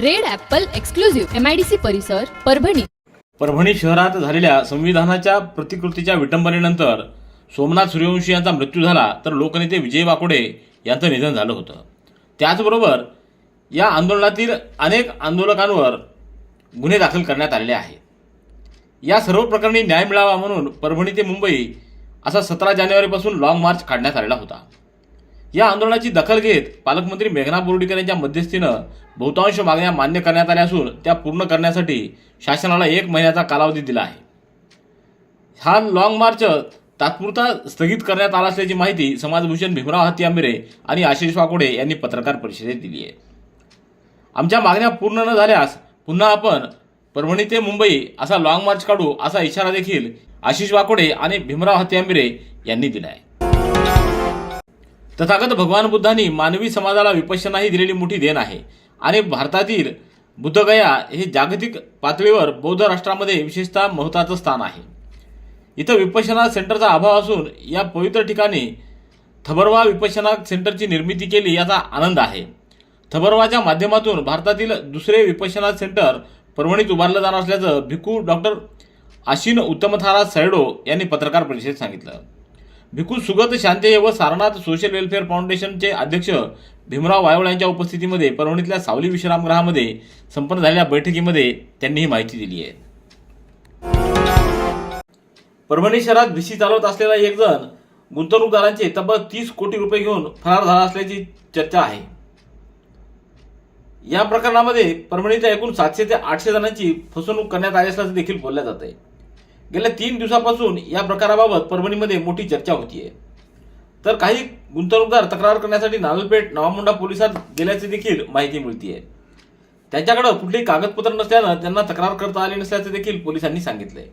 Red apple exclusive MIDC परिसर परभणी. परभणी शहरात झालेल्या संविधानाच्या प्रतिकृतीच्या विटंबनेनंतर सोमनाथ सूर्यवंशी यांचा मृत्यू झाला तर लोकनेते विजय वाकोडे यांचं निधन झालं होतं. त्याचबरोबर या आंदोलनातील अनेक आंदोलकांवर गुन्हे दाखल करण्यात आलेले आहेत. या सर्व प्रकरणी न्याय मिळावा म्हणून परभणी ते मुंबई असा सतरा जानेवारीपासून लाँग मार्च काढण्यात आलेला होता. या आंदोलनाची दखल घेत पालकमंत्री मेघना बोर्डीकर यांच्या मध्यस्थीनं बहुतांश मागण्या मान्य करण्यात आल्या असून त्या पूर्ण करण्यासाठी शासनाला एक महिन्याचा कालावधी दिला आहे. हा लाँग मार्च तात्पुरता स्थगित करण्यात आला असल्याची माहिती समाजभूषण भीमराव हत्ती आंबेरे आणि आशिष वाकोडे यांनी पत्रकार परिषदेत दिली आहे. आमच्या मागण्या पूर्ण न झाल्यास पुन्हा आपण परभणी ते मुंबई असा लाँग मार्च काढू असा इशारा देखील आशिष वाकोडे आणि भीमराव हत्ती आंबेरे यांनी दिला आहे. तथागत भगवान बुद्धांनी मानवी समाजाला विपश्यना ही दिलेली मोठी देण आहे. आणि भारतातील बुद्धगया हे जागतिक पातळीवर बौद्ध राष्ट्रामध्ये विशेषतः महत्त्वाचं स्थान आहे. इथं विपश्यना सेंटरचा अभाव असून या पवित्र ठिकाणी थबरवा विपश्यना सेंटरची निर्मिती केली याचा आनंद आहे. थबरवाच्या माध्यमातून भारतातील दुसरे विपश्यना सेंटर परभणीत उभारलं जाणार असल्याचं भिकू डॉक्टर आशिन उत्तमथारा सैडो यांनी पत्रकार परिषदेत सांगितलं. भिकू सुगत शांते व सारनाथ सोशल वेलफेअर फाउंडेशनचे अध्यक्ष भीमराव वायवळ यांच्या उपस्थितीमध्ये परभणीतल्या सावली विश्रामगृहामध्ये संपन्न झालेल्या बैठकीमध्ये त्यांनी ही माहिती दिली आहे. परभणी शहरात भिशी चालवत असलेला एक जण गुंतवणूकदारांचे तब्बल तीस कोटी रुपये घेऊन फरार झाला असल्याची चर्चा आहे. या प्रकरणामध्ये परभणीच्या एकूण सातशे ते आठशे जणांची फसवणूक करण्यात आली असल्याचं देखील बोललं जात आहे गेल्या तीन दिवसापासून या प्रकाराबाबत परभणीमध्ये मोठी चर्चा होतीये. तर काही गुंतवणूकदार तक्रार करण्यासाठी नानलपेठ नवामुंडा पोलिसात गेल्याची देखील माहिती मिळतीये. त्यांच्याकडे कुठलीही कागदपत्र नसल्यानं त्यांना तक्रार करता आली नसल्याचं देखील पोलिसांनी सांगितलंय.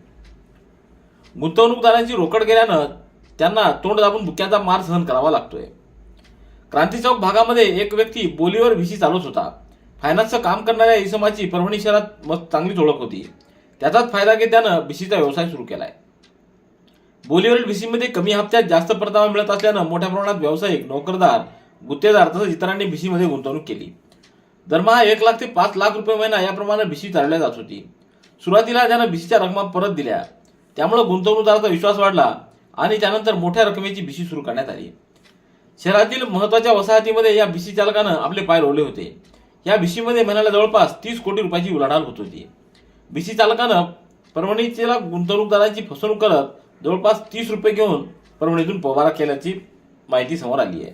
गुंतवणूकदारांची रोकड गेल्यानं त्यांना तोंड दाबून बुक्याचा मार सहन करावा लागतोय. क्रांती चौक भागामध्ये एक व्यक्ती बोलीवर भिशी चालवत होता. फायनान्सचं काम करणाऱ्या इसमाची परभणी शहरात मग चांगलीच ओळख होती. त्याचाच फायदा घेत त्यानं बीसीचा व्यवसाय सुरू केलाय. बोलीवरील भिशीमध्ये कमी हप्त्यात जास्त परतावा मिळत असल्यानं मोठ्या प्रमाणात व्यावसायिक नोकरदार गुत्तेदार तसंच इतरांनी भिशीमध्ये गुंतवणूक केली. दरमहा एक लाख ते पाच लाख रुपये महिना याप्रमाणे भिशी चालवल्या जात होती. सुरुवातीला त्यानं भिशीच्या रकमा परत दिल्या. त्यामुळे गुंतवणूकदाराचा विश्वास वाढला आणि त्यानंतर मोठ्या रकमेची भिशी सुरू करण्यात आली. शहरातील महत्त्वाच्या वसाहतीमध्ये या भिशी चालकानं आपले पाय रोवले होते. या भिशीमध्ये महिन्याला जवळपास तीस कोटी रुपयाची उलाढाल होत होती. भिशी चालकानं परभणीच्या गुंतवणूकदारांची फसवणूक करत जवळपास तीस रुपये घेऊन परभणीतून पवारा केल्याची माहिती समोर आली आहे.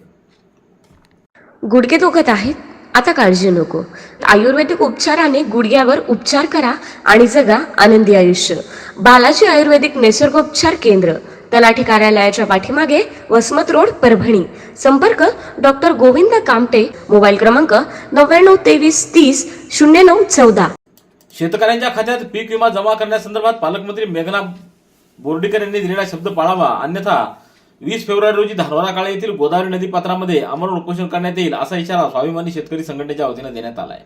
गुडघे दुखत आहेत? आता काळजी नको. आयुर्वेदिक उपचाराने गुडघ्यावर उपचार करा आणि जगा आनंदी आयुष्य. बालाजी आयुर्वेदिक निसर्गोपचार केंद्र तलाठी कार्यालयाच्या पाठीमागे वसमत रोड परभणी. संपर्क डॉक्टर गोविंद कामटे मोबाईल क्रमांक नव्याण्णव तेवीस तीस शून्य नऊ चौदा. शेतकऱ्यांच्या खात्यात पीक विमा जमा करण्यासंदर्भात पालकमंत्री मेघना बोर्डीकर यांनी दिलेला शब्द पाळावा. अन्यथा वीस फेब्रुवारी रोजी धारवारा काळे येथील गोदावरी नदी पात्रामध्ये आमरण उपोषण करण्यात येईल असा इशारा स्वाभिमानी शेतकरी संघटनेच्या वतीनं देण्यात आला आहे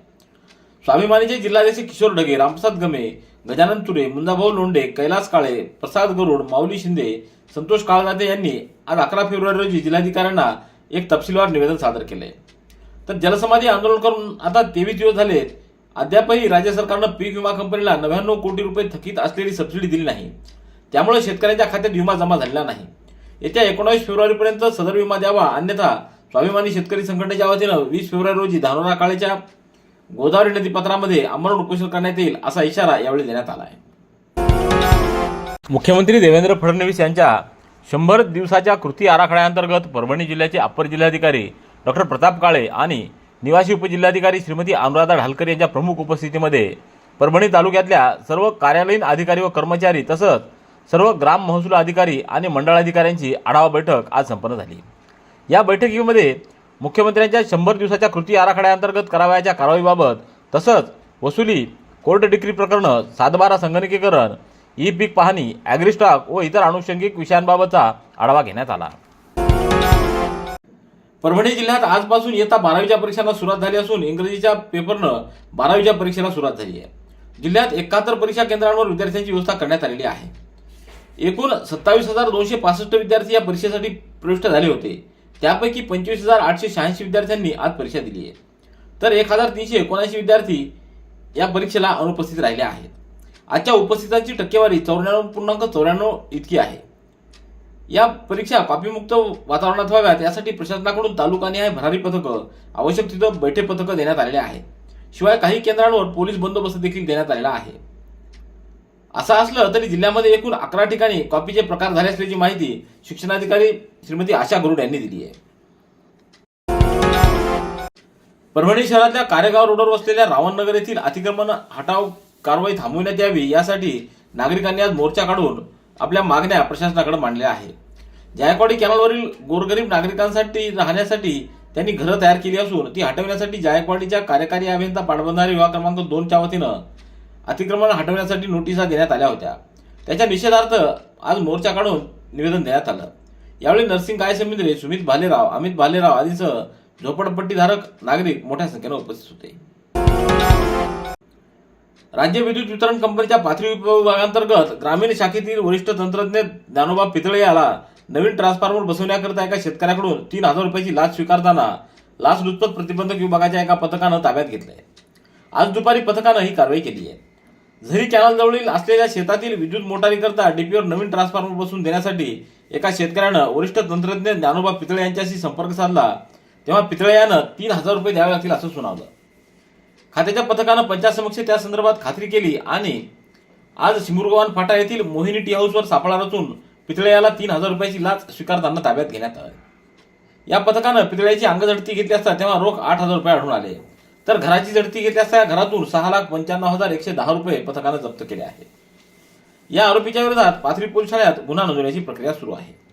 स्वाभिमानीचे जिल्हाध्यक्ष किशोर ढगे रामप्रसाद गमे गजानन तुरे मुंदाभाऊ लोंढे कैलास काळे प्रसाद गरुड माऊली शिंदे संतोष काळनाथे यांनी आज अकरा फेब्रुवारी रोजी जिल्हाधिकाऱ्यांना एक तपशीलवार निवेदन सादर केले तर जलसमाधी आंदोलन करून आता तेवीस दिवस झालेत. अद्यापही राज्य सरकारनं पीक विमा कंपनीला नव्याण्णव कोटी रुपये थकीत असलेली सबसिडी दिली नाही. त्यामुळे शेतकऱ्यांच्या खात्यात विमा जमा झालेला नाही. येत्या एकोणावीस फेब्रुवारीपर्यंत सदर विमा द्यावा अन्यथा स्वाभिमानी शेतकरी संघटनेच्या वतीनं वीस फेब्रुवारी रोजी धानोरा काळेच्या गोदावरी नदीपात्रामध्ये आमरण उपोषण करण्यात येईल असा इशारा यावेळी देण्यात आला आहे मुख्यमंत्री देवेंद्र फडणवीस यांच्या शंभर दिवसाच्या कृती आराखड्याअंतर्गत परभणी जिल्ह्याचे अप्पर जिल्हाधिकारी डॉक्टर प्रताप काळे आणि निवासी उपजिल्हाधिकारी श्रीमती अनुराधा ढालकर यांच्या प्रमुख उपस्थितीमध्ये परभणी तालुक्यातल्या सर्व कार्यालयीन अधिकारी व कर्मचारी तसंच सर्व ग्राम महसूल अधिकारी आणि मंडळाधिकाऱ्यांची आढावा बैठक आज संपन्न झाली. या बैठकीमध्ये मुख्यमंत्र्यांच्या शंभर दिवसाच्या कृती आराखड्याअंतर्गत करावयाच्या कारवाईबाबत तसंच वसुली कोर्ट डिक्री प्रकरणं सातबारा संगणकीकरण ई पीक पाहणी ॲग्रिस्टॉक व इतर आनुषंगिक विषयांबाबतचा आढावा घेण्यात आला. परभणी जिल्ह्यात आजपासून येता बारावीच्या परीक्षांना सुरुवात झाली असून इंग्रजीच्या पेपरनं बारावीच्या परीक्षेला सुरुवात झाली आहे. जिल्ह्यात एकाहत्तर परीक्षा केंद्रांवर विद्यार्थ्यांची व्यवस्था करण्यात आलेली आहे. एकूण सत्तावीस हजार दोनशे पासष्ट विद्यार्थी या परीक्षेसाठी प्रविष्ट झाले होते. त्यापैकी पंचवीस हजार आठशे शहाऐंशी विद्यार्थ्यांनी आज परीक्षा दिली आहे. तर एक हजार तीनशे एकोणऐंशी विद्यार्थी या परीक्षेला अनुपस्थित राहिले आहेत. आजच्या उपस्थितांची टक्केवारी चौऱ्याण्णव पूर्णांक चौऱ्याण्णव इतकी आहे. या परीक्षा कॉपीमुक्त वातावरणात व्हाव्यात यासाठी प्रशासनाकडून तालुकाने आणि भरारी पथकं आवश्यक तिथं बैठे पथकं देण्यात आलेले आहे शिवाय काही केंद्रांवर पोलीस बंदोबस्त देखील देण्यात आलेला आहे. असं असलं तरी जिल्ह्यामध्ये एकूण अकरा ठिकाणी कॉपीचे प्रकार झाले असल्याची माहिती शिक्षणाधिकारी श्रीमती आशा गरुड यांनी दिली आहे. परभणी शहरातल्या कारेगाव रोडवर वसलेल्या रावणनगर येथील अतिक्रमण हटाव कारवाई थांबवण्यात यावी यासाठी नागरिकांनी आज मोर्चा काढून आपल्या मागण्या प्रशासनाकडे मांडल्या आहे जायकवाडी कॅनलवरील गोरगरीब नागरिकांसाठी राहण्यासाठी त्यांनी घरं तयार केली असून ती हटवण्यासाठी जायकवाडीच्या कार्यकारी अभियंता पाटबंधारे विभाग क्रमांक दोनच्या वतीनं अतिक्रमण हटवण्यासाठी नोटिसा देण्यात आल्या होत्या. त्याच्या निषेधार्थ आज मोर्चा काढून निवेदन देण्यात आलं. यावेळी नरसिंग गायसमिंद्रे सुमित भालेराव अमित भालेराव आदींसह झोपडपट्टीधारक नागरिक मोठ्या संख्येनं उपस्थित होते. राज्य विद्युत वितरण कंपनीच्या पाथरी विभागांतर्गत ग्रामीण शाखेतील वरिष्ठ तंत्रज्ञ ज्ञानोबा पितळे याला नवीन ट्रान्सफॉर्मर बसवण्याकरता एका शेतकऱ्याकडून तीन हजार रुपयाची लाच स्वीकारताना लाचलुचपत प्रतिबंधक विभागाच्या एका पथकानं ताब्यात घेतलंय. आज दुपारी पथकानं ही कारवाई केली आहे. झरी चॅनलजवळील असलेल्या शेतातील विद्युत मोटारीकरता डीपीवर नवीन ट्रान्सफॉर्मर बसून देण्यासाठी एका शेतकऱ्यानं वरिष्ठ तंत्रज्ञ ज्ञानोबा पितळे यांच्याशी संपर्क साधला. तेव्हा पितळे यानं तीन हजार रुपये द्यावे लागतील असं सुनावलं. खात्याच्या पथकानं पंचासमक्ष त्या संदर्भात खात्री केली आणि आज शिमुरगव्हाण फाटा येथील मोहिनी टी हाऊसवर सापळा रचून पितळे याला तीन हजार रुपयाची लाच स्वीकारताना ताब्यात घेण्यात आली. या पथकानं पितळ्याची अंग झडती घेतली असता तेव्हा रोख आठ हजार रुपये आढळून आले. तर घराची झडती घेतली असता या घरातून सहा लाख पंच्याण्णव हजार एकशे दहा रुपये पथकानं जप्त केले आहे. या आरोपीच्या विरोधात पाथरी पोलीस ठाण्यात गुन्हा नोंदवण्याची प्रक्रिया सुरू आहे.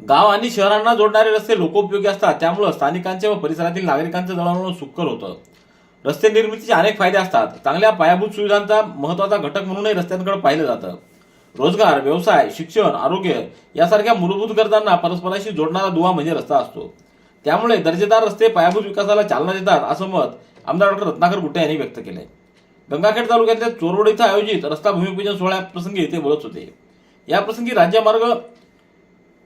गाव आणि शहरांना जोडणारे रस्ते लोकोपयोगी असतात. त्यामुळं स्थानिकांचे व परिसरातील नागरिकांचं दळणवळण सुकर होतं. रस्ते निर्मितीचे अनेक फायदे असतात. चांगल्या पायाभूत सुविधांचा महत्त्वाचा घटक म्हणूनही रस्त्यांकडे पाहिलं जातं. रोजगार व्यवसाय शिक्षण आरोग्य यासारख्या मूलभूत गरजांना परस्पराशी जोडणारा दुवा म्हणजे रस्ता असतो. त्यामुळे दर्जेदार रस्ते पायाभूत विकासाला चालना देतात असं मत आमदार डॉक्टर रत्नाकर गुट्टे यांनी व्यक्त केले गंगाखेड तालुक्यातल्या चोरवड इथं आयोजित रस्ता भूमिपूजन सोहळ्याप्रसंगी ते बोलत होते. याप्रसंगी राज्यमार्ग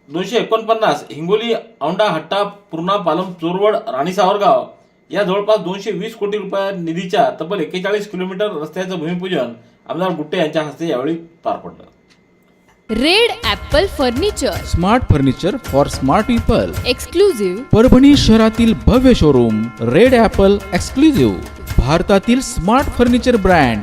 दोनशे एकोणपन्नास हिंगोली औंढा हट्टा पूर्णा पालम चोरवड राणी सावरगाव या जवळपास दोनशे वीस कोटी रुपया निधीच्या तब्बल एक्केचाळीस किलोमीटर रस्त्याचं भूमिपूजन आमदार गुट्टे यांच्या हस्ते यावेळी पार पडलं. Red Apple furniture. Smart furniture for smart people. Exclusive Parbhani शहरातील भव्य शोरूम रेड ॲपल एक्सक्लुझिव्ह. भारतातील smart furniture brand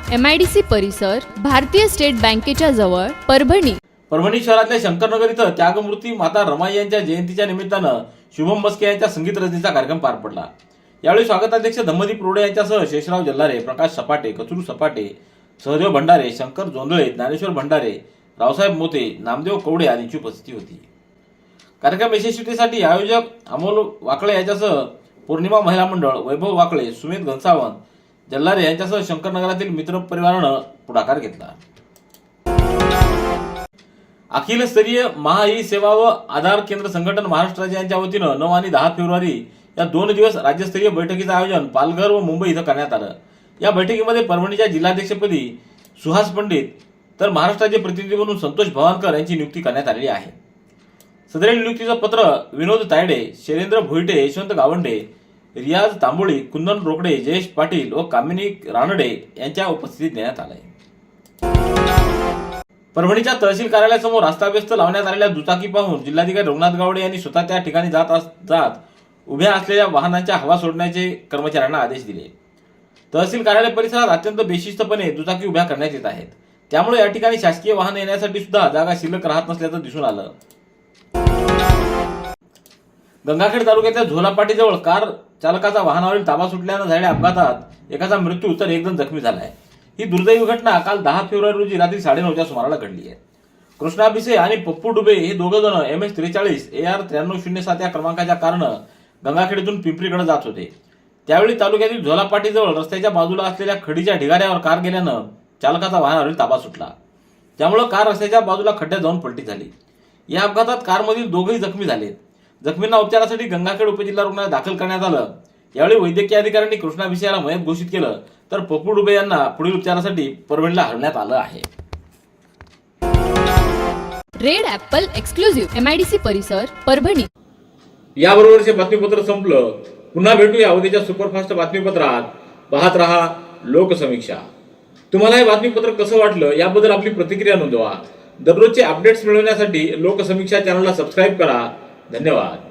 M I D C परिसर भारतीय स्टेट बँकेच्या जवळ परभणी. परभणी शहरातल्या शंकरनगर इथं त्यागमूर्ती माता रमाई यांच्या जयंतीच्या निमित्तानं शुभम बस्के यांच्या संगीत रचनेचा कार्यक्रम पार पडला. यावेळी स्वागताध्यक्ष धम्मदीप रोडे यांच्यासह शेषराव जल्लारे प्रकाश सपाटे कचरू सपाटे सहदेव भंडारे शंकर जोंधळे ज्ञानेश्वर भंडारे रावसाहेब मोते नामदेव कवडे आदींची उपस्थिती होती. कार्यक्रम यशस्वीतेसाठी आयोजक अमोल वाकळे यांच्यासह पौर्णिमा महिला मंडळ वैभव वाकळे सुमित घनसावंत जल्लारे यांच्यासह शंकरनगरातील मित्र परिवारानं पुढाकार घेतला. अखिल स्तरीय महा ई सेवा व आधार केंद्र संघटन महाराष्ट्र राज्य यांच्या वतीनं नऊ आणि दहा फेब्रुवारी या दोन दिवस राज्यस्तरीय बैठकीचं आयोजन पालघर व मुंबई इथं करण्यात आलं. या बैठकीमध्ये परभणीच्या जिल्हाध्यक्षपदी सुहास पंडित तर महाराष्ट्राचे प्रतिनिधी म्हणून संतोष भवानकर यांची नियुक्ती करण्यात आलेली आहे. सदरील नियुक्तीचं पत्र विनोद तायडे शैलेंद्र भोईटे यशवंत गावंडे रियाज तांबोळी कुंदन रोकडे जयेश पाटील व कामिनी रानडे यांच्या उपस्थितीत देण्यात आलाय. परभणीच्या तहसील कार्यालयासमोर रस्ताव्यस्त लावण्यात आलेल्या दुचाकी पाहून जिल्हाधिकारी रघुनाथ गावडे यांनी स्वतः त्या ठिकाणी जात अस- जात उभ्या असलेल्या वाहनांच्या हवा सोडण्याचे कर्मचाऱ्यांना आदेश दिले. तहसील कार्यालय परिसरात अत्यंत बेशिस्तपणे दुचाकी उभ्या करण्यात येत आहेत. त्यामुळे या ठिकाणी शासकीय वाहन येण्यासाठी सुद्धा जागा शिल्लक राहत नसल्याचं दिसून आलं. गंगाखेड तालुक्यातल्या झोलापाटीजवळ कार चालकाचा वाहनावरील ताबा सुटल्यानं झालेल्या अपघातात एकाचा मृत्यू तर एक जण जखमी झाला आहे. ही दुर्दैवी घटना काल दहा फेब्रुवारी रोजी रात्री साडेनऊच्या सुमाराला घडली आहे. कृष्णाभिसे आणि पप्पू डुबे हे दोघं जण एम एस त्रेचाळीस ए आर त्र्याण्णव शून्य सात या क्रमांकाच्या कारणं गंगाखेडीतून पिंपरीकडे जात होते. त्यावेळी तालुक्यातील झोलापाटीजवळ रस्त्याच्या बाजूला असलेल्या खडीच्या ढिगाऱ्यावर कार गेल्यानं चालकाचा वाहनावरील ताबा सुटला. त्यामुळं कार रस्त्याच्या बाजूला खड्ड्यात जाऊन पलटी झाली. या अपघातात कारमधील दोघंही जखमी झालेत. जखमींना उपचारासाठी गंगाखेड उपजिल्हा रुग्णालयात दाखल करण्यात आलं. यावेळी वैद्यकीय अधिकाऱ्यांनी कृष्णा भिसे याला मयत घोषित केलं. तर पप्पू डुबे यांना पुढील उपचारासाठी परभणीला हलवण्यात आलं आहे. Red apple exclusive M I D C परिसर परभणी. याबरोबरचे बातमीपत्र संपलं. पुन्हा भेटूया उद्याच्या सुपरफास्ट बातमीपत्रात. पाहत रहा लोकसमीक्षा. तुम्हाला हे बातमीपत्र कसं वाटलं याबद्दल आपली प्रतिक्रिया नोंदवा. दररोजचे अपडेट्स मिळवण्यासाठी लोकसमीक्षा चॅनलला सबस्क्राईब करा. धन्यवाद.